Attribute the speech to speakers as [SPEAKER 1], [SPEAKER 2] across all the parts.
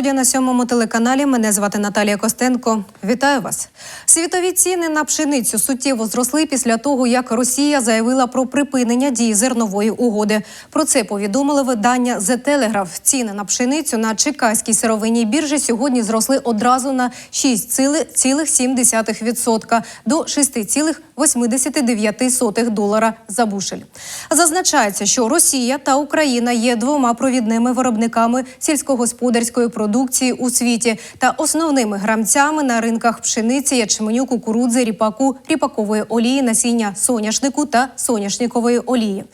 [SPEAKER 1] студія на сьомому телеканалі. Мене звати Наталія Костенко. Вітаю вас. Світові ціни на пшеницю суттєво зросли після того, як Росія заявила про припинення дії зернової угоди. Про це повідомили видання The Telegraph. Ціни на пшеницю на Чекаській сировинній біржі сьогодні зросли одразу на 6,7% до 6,89 долара за бушель. Зазначається, що Росія та Україна є двома провідними виробниками сільськогосподарської продукції у світі та основними грамцями на ринках пшениці, ячменю, кукурудзи, ріпаку, ріпакової олії, насіння соняшнику та соняшникової олії.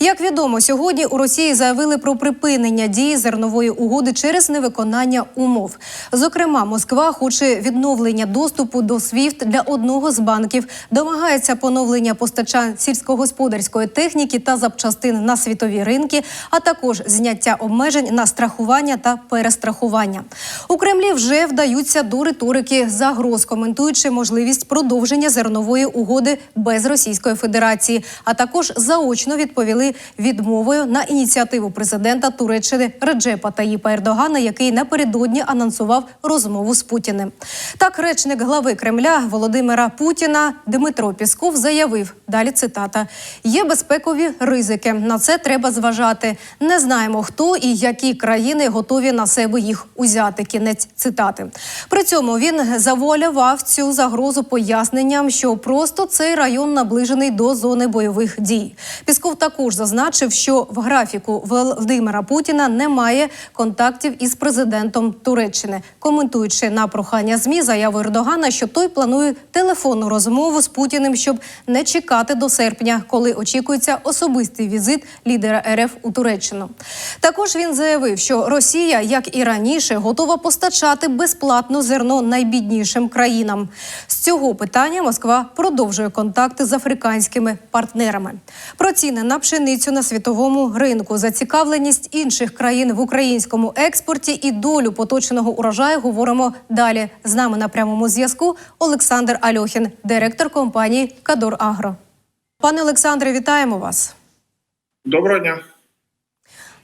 [SPEAKER 1] Як відомо, сьогодні у Росії заявили про припинення дії зернової угоди через невиконання умов. Зокрема, Москва хоче відновлення доступу до СВІФТ для одного з банків, домагається поновлення постачань сільськогосподарської техніки та запчастин на світові ринки, а також зняття обмежень на страхування та перестрахування. У Кремлі вже вдаються до риторики загроз, коментуючи можливість продовження зернової угоди без Російської Федерації, а також заочно відповіли відмовою на ініціативу президента Туреччини Реджепа Таїпа Ердогана, який напередодні анонсував розмову з Путіним. Так, речник глави Кремля Володимира Путіна Дмитро Пісков заявив: далі цитата: є безпекові ризики. На це треба зважати. Не знаємо, хто і які країни готові на себе їх узяти. Кінець цитати. При цьому він завуалював цю загрозу поясненням, що просто цей район наближений до зони бойових дій. Пісков також зазначив, що в графіку Володимира Путіна немає контактів із президентом Туреччини, коментуючи на прохання змі заяву Ердогана, що той планує телефонну розмову з Путіним, щоб не чекати до серпня, коли очікується особистий візит лідера РФ у Туреччину. Також він заявив, що Росія, як і раніше, готова постачати безплатно зерно найбіднішим країнам. З цього питання Москва продовжує контакти з африканськими партнерами. Про ціни на пшеницю на світовому ринку, зацікавленість інших країн в українському експорті і долю поточеного урожаю говоримо далі. З нами на прямому зв'язку Олександр Альохін, директор компанії Кадор Агро. Пане Олександре, вітаємо вас.
[SPEAKER 2] Доброго дня.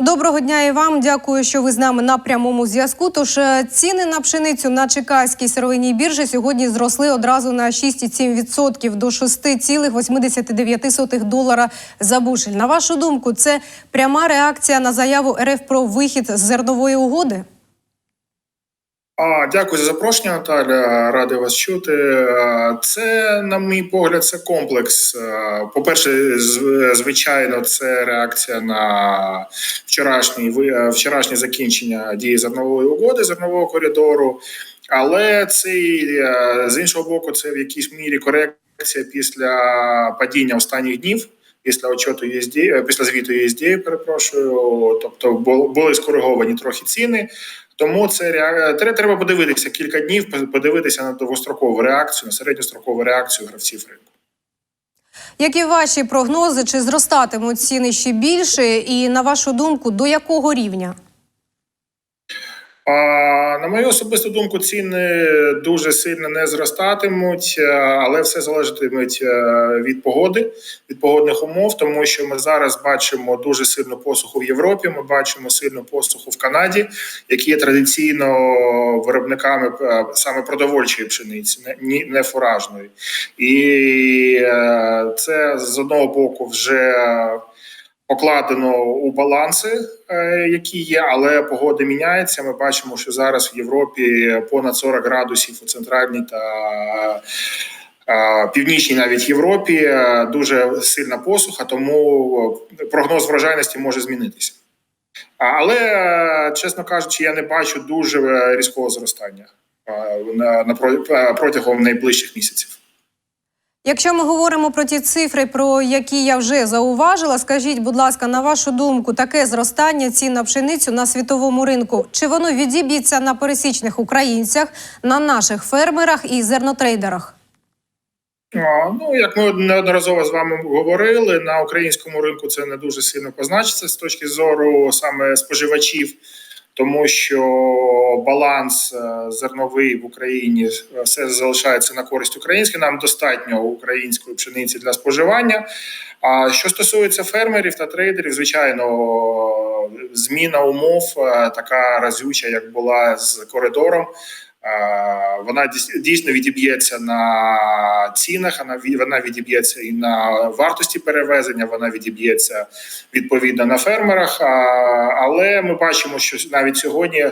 [SPEAKER 1] Доброго дня і вам. Дякую, що ви з нами на прямому зв'язку. Тож е, ціни на пшеницю на Чекаській сировинній біржі сьогодні зросли одразу на 6,7% до 6,89 долара за бушель. На вашу думку, це пряма реакція на заяву РФ про вихід з зернової угоди?
[SPEAKER 2] А, дякую за запрошення, Наталя. Радий вас чути. Це, на мій погляд, це комплекс. По-перше, звичайно, це реакція на вчорашній вчорашнє закінчення дії зернової угоди, зернового коридору. Але це з іншого боку, це в якійсь мірі корекція після падіння останніх днів. Після отчету USD, е, після звіту USD, перепрошую, тобто бу- були скориговані трохи ціни. Тому це реа- треба подивитися кілька днів, по- подивитися на довгострокову реакцію, на середньострокову реакцію гравців ринку.
[SPEAKER 1] Які ваші прогнози? Чи зростатимуть ціни ще більше? І на вашу думку, до якого рівня?
[SPEAKER 2] А, на мою особисту думку, ціни дуже сильно не зростатимуть, е, але все залежатиме е, від погоди, від погодних умов, тому що ми зараз бачимо дуже сильну посуху в Європі. Ми бачимо сильну посуху в Канаді, які є традиційно виробниками е, саме продовольчої пшениці, не, фуражної. І це з одного боку вже покладено у баланси, е, які є, але погода міняється. Ми бачимо, що зараз в Європі понад 40 градусів у центральній та е, північній навіть Європі е, дуже сильна посуха, тому прогноз врожайності може змінитися. Але, чесно кажучи, я не бачу дуже різкого зростання на, на про- протягом найближчих місяців.
[SPEAKER 1] Якщо ми говоримо про ті цифри, про які я вже зауважила, скажіть, будь ласка, на вашу думку, таке зростання цін на пшеницю на світовому ринку, чи воно відіб'ється на пересічних українцях, на наших фермерах і зернотрейдерах?
[SPEAKER 2] А, Ну, як ми неодноразово з вами говорили, на українському ринку це не дуже сильно позначиться з точки зору саме споживачів. Тому що баланс е, зерновий в Україні е, все залишається на користь української. Нам достатньо української пшениці для споживання. А що стосується фермерів та трейдерів, звичайно, зміна умов е, така разюча, як була з коридором. Е, Вона дійс- дійсно відіб'ється на цінах, вона відіб'ється і на вартості перевезення, вона відіб'ється відповідно на фермерах. Але ми бачимо, що навіть сьогодні,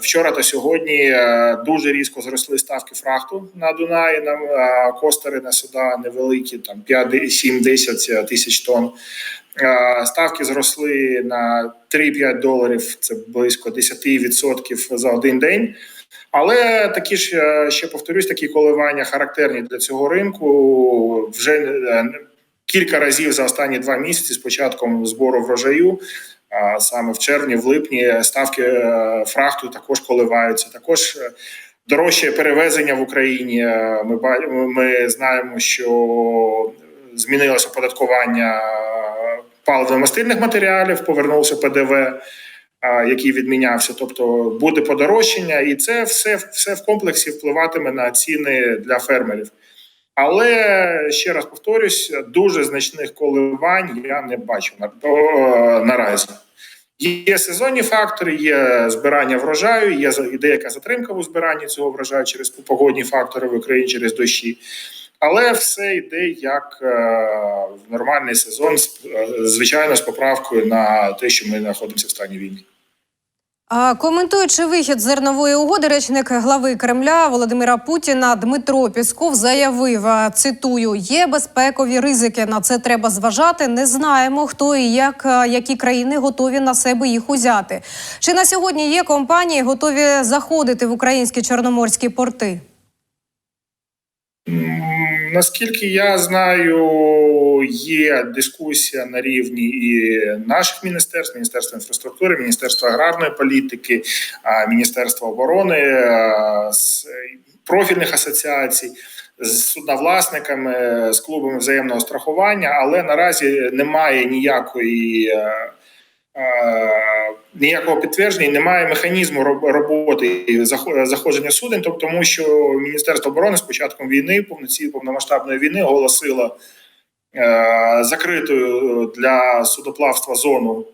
[SPEAKER 2] вчора та сьогодні е, дуже різко зросли ставки фрахту на Дунаї. На е, костери на суда невеликі, там 5-7-10 тисяч тонн. Е, Ставки зросли на 3-5 доларів. Це близько 10% за один день. Але такі ж е, ще повторюсь, такі коливання характерні для цього ринку вже е, кілька разів за останні два місяці з початком збору врожаю. а Саме в червні, в липні ставки е, фрахту також коливаються. Також дорожче перевезення в Україні. Ми ми знаємо, що змінилося оподаткування паливно-мастильних матеріалів, повернувся ПДВ який відмінявся, тобто буде подорожчання, і це все, все в комплексі впливатиме на ціни для фермерів. Але ще раз повторюсь, дуже значних коливань я не бачу на, наразі. Є сезонні фактори, є збирання врожаю, є деяка затримка у збиранні цього врожаю через погодні фактори в Україні через дощі. Але все йде як е, в нормальний сезон, е, звичайно, з поправкою на те, що ми знаходимося в стані війни.
[SPEAKER 1] Коментуючи вихід зернової угоди, речник глави Кремля Володимира Путіна Дмитро Пісков заявив: цитую: є безпекові ризики. На це треба зважати. Не знаємо, хто і як які країни готові на себе їх узяти. Чи на сьогодні є компанії, готові заходити в українські чорноморські порти?
[SPEAKER 2] Наскільки я знаю, є дискусія на рівні і наших міністерств, Міністерства інфраструктури, Міністерства аграрної політики, Міністерства оборони, профільних асоціацій. З судновласниками, з клубами взаємного страхування, але наразі немає ніякої е, е, ніякого підтвердження, немає механізму роб- роботи заходження суден, тобто тому що Міністерство оборони з початком війни, повноцінної повномасштабної війни, оголосило закритою для судоплавства зону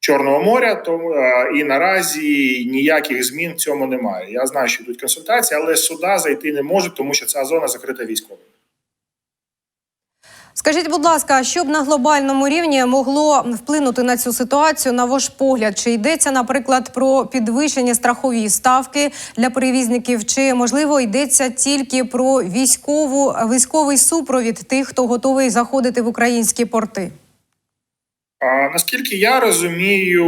[SPEAKER 2] Чорного моря, тому е, і наразі ніяких змін в цьому немає. Я знаю, що йдуть консультації, але суда зайти не можуть, тому що ця зона закрита військовими.
[SPEAKER 1] Скажіть, будь ласка, що б на глобальному рівні могло вплинути на цю ситуацію, на ваш погляд? Чи йдеться, наприклад, про підвищення страхові ставки для перевізників, чи можливо йдеться тільки про військову військовий супровід тих, хто готовий заходити в українські порти?
[SPEAKER 2] А, наскільки я розумію,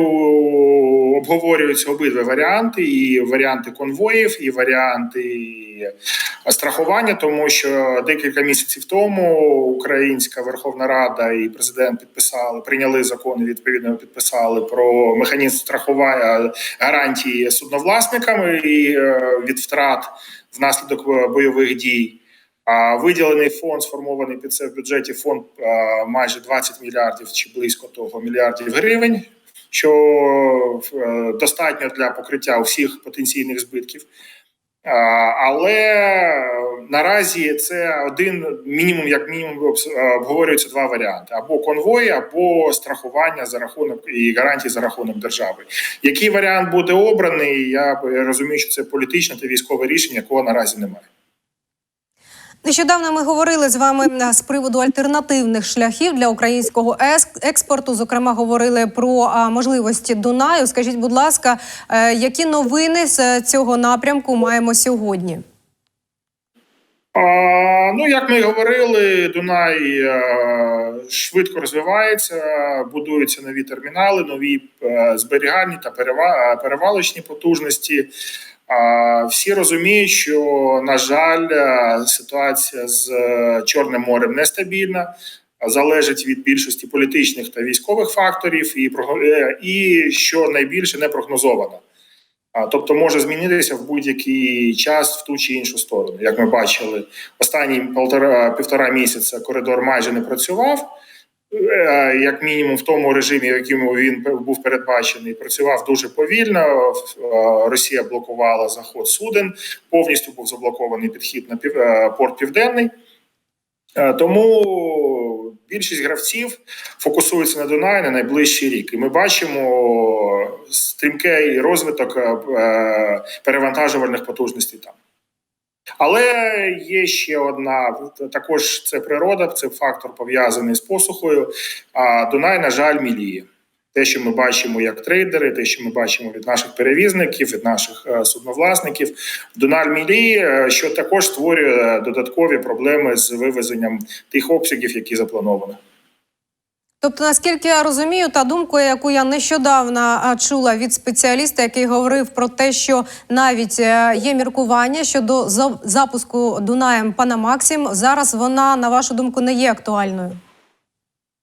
[SPEAKER 2] обговорюються обидва варіанти: і варіанти конвоїв, і варіанти страхування, тому що декілька місяців тому Українська Верховна Рада і президент підписали, прийняли закон і відповідно підписали про механізм страхування гарантії судновласниками і е, від втрат внаслідок е, бойових дій. А виділений фонд сформований під це в бюджеті фонд майже 20 мільярдів чи близько того мільярдів гривень, що е, достатньо для покриття всіх потенційних збитків. Але наразі це один мінімум, як мінімум, е, обговорюються два варіанти: або конвої, або страхування за рахунок і гарантії за рахунок держави. Який варіант буде обраний? Я розумію, що це політичне та військове рішення, якого наразі немає.
[SPEAKER 1] Нещодавно ми говорили з вами е, з приводу альтернативних шляхів для українського експорту. Зокрема, говорили про можливості Дунаю. Скажіть, будь ласка, е, які новини з е, цього напрямку маємо сьогодні?
[SPEAKER 2] А, ну, як ми говорили, Дунай е, швидко розвивається, будуються нові термінали, нові е, зберігальні та перева- перевалочні потужності. Всі розуміють, що на жаль, е, ситуація з е, Чорним морем нестабільна, залежить від більшості політичних та військових факторів, і е, і що найбільше не прогнозована. Тобто може змінитися в будь-який час в ту чи іншу сторону. Як ми бачили, останні півтора місяця коридор майже не працював. Е, як мінімум в тому режимі, в якому він був передбачений, працював дуже повільно. Е, Росія блокувала заход суден, повністю був заблокований підхід на е, порт Південний. Тому більшість гравців фокусуються на Дунаї на найближчий рік, і ми бачимо стрімкий розвиток перевантажувальних потужностей там. Але є ще одна також це природа, це фактор пов'язаний з посухою. А Дунай, на жаль, міліє. Те, що ми бачимо як трейдери, те, що ми бачимо від наших перевізників, від наших е, судновласників, Дунай міліє, е, що також створює додаткові проблеми з вивезенням тих обсягів, які заплановані.
[SPEAKER 1] Тобто, наскільки я розумію, та думка, яку я нещодавно чула від спеціаліста, який говорив про те, що навіть е, є міркування щодо за- запуску Дунаєм Панамаксім, зараз вона, на вашу думку, не є актуальною.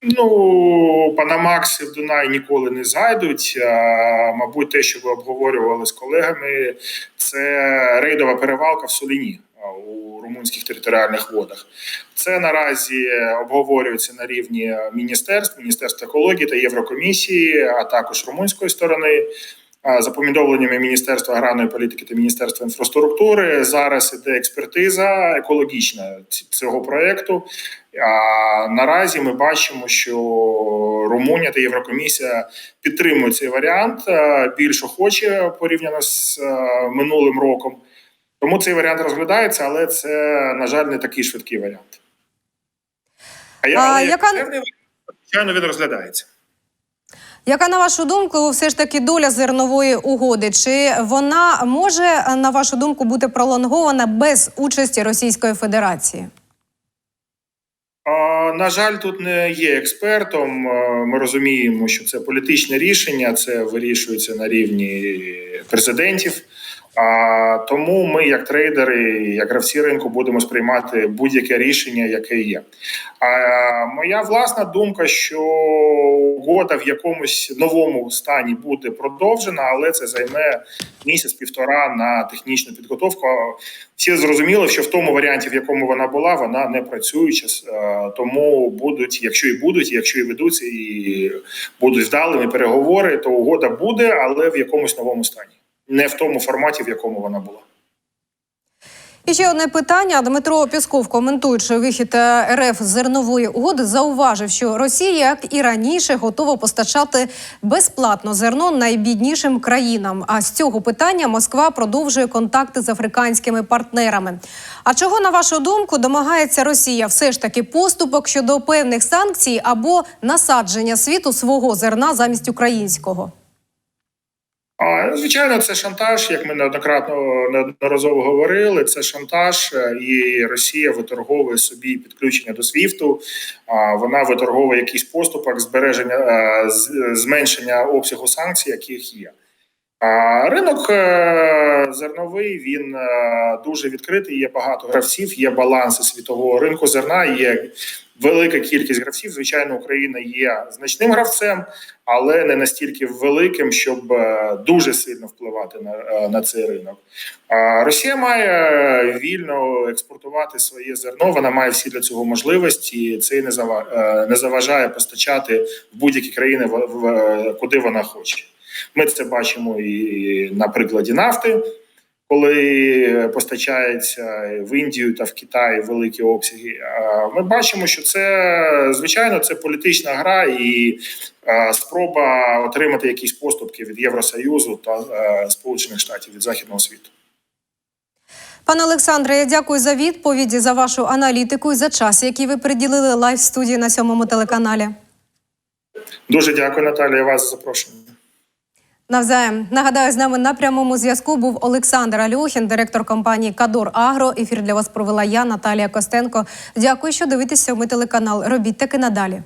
[SPEAKER 2] Ну, Панамакси в Дунай ніколи не зайдуть. А, мабуть, те, що ви обговорювали з колегами, це рейдова перевалка в Соліні румунських територіальних водах. Це наразі обговорюється на рівні міністерств, Міністерства екології та Єврокомісії, а також румунської сторони. За повідомленнями Міністерства аграрної політики та Міністерства інфраструктури зараз іде експертиза екологічна цього проекту. А наразі ми бачимо, що Румунія та Єврокомісія підтримують цей варіант більш охоче порівняно з минулим роком. Тому цей варіант розглядається, але це, на жаль, не такий швидкий варіант. А я
[SPEAKER 1] А
[SPEAKER 2] як
[SPEAKER 1] яка-
[SPEAKER 2] варіант, звичайно, він розглядається.
[SPEAKER 1] Яка на вашу думку, все ж таки доля зернової угоди? Чи вона може, на вашу думку, бути пролонгована без участі Російської Федерації?
[SPEAKER 2] А, На жаль, тут не є експертом. Ми розуміємо, що це політичне рішення, це вирішується на рівні президентів. А тому ми, як трейдери, як гравці ринку, будемо сприймати будь-яке рішення, яке є. А моя власна думка, що угода в якомусь новому стані буде продовжена, але це займе місяць-півтора на технічну підготовку. Всі зрозуміли, що в тому варіанті, в якому вона була, вона не працююча. Е, Тому будуть, якщо і будуть, якщо і ведуться, і будуть вдалими переговори, то угода буде, але в якомусь новому стані, не в тому форматі, в якому вона була.
[SPEAKER 1] І ще одне питання. Дмитро Пісков, коментуючи вихід е, РФ зернової угоди, зауважив, що Росія, як і раніше, готова постачати безплатно зерно найбіднішим країнам. А з цього питання Москва продовжує контакти з африканськими партнерами. А чого, на вашу думку, домагається Росія все ж таки поступок щодо певних санкцій або насадження світу свого зерна замість українського?
[SPEAKER 2] А, Звичайно, це шантаж, як ми неоднократно неодноразово говорили. Це шантаж, е, і Росія виторговує собі підключення до СВІФТу. Вона виторговує якийсь поступок збереження е, зменшення обсягу санкцій, яких є. А ринок е, зерновий він дуже відкритий. Є багато гравців, є баланси світового ринку зерна. Є велика кількість гравців. Звичайно, Україна є значним гравцем, але не настільки великим, щоб е, дуже сильно впливати на, е, на цей ринок. Росія має вільно експортувати своє зерно. Вона має всі для цього можливості. і не е, не заважає постачати в будь-які країни, куди вона хоче. Ми це бачимо і на прикладі нафти, коли постачається в Індію та в Китай великі обсяги. Ми бачимо, що це звичайно це політична гра і спроба отримати якісь поступки від Євросоюзу та е, Сполучених Штатів від західного світу.
[SPEAKER 1] Пане Олександре, я дякую за відповіді, за вашу аналітику і за час, який ви приділили лайв студії на сьомому телеканалі.
[SPEAKER 2] Дуже дякую, Наталія, вас за запрошення.
[SPEAKER 1] Навзаєм нагадаю, з нами на прямому зв'язку був Олександр Алюхін, директор компанії Кадор Агро. Ефір для вас провела я, Наталія Костенко. Дякую, що дивитеся. Ми телеканал. Робіть таки надалі.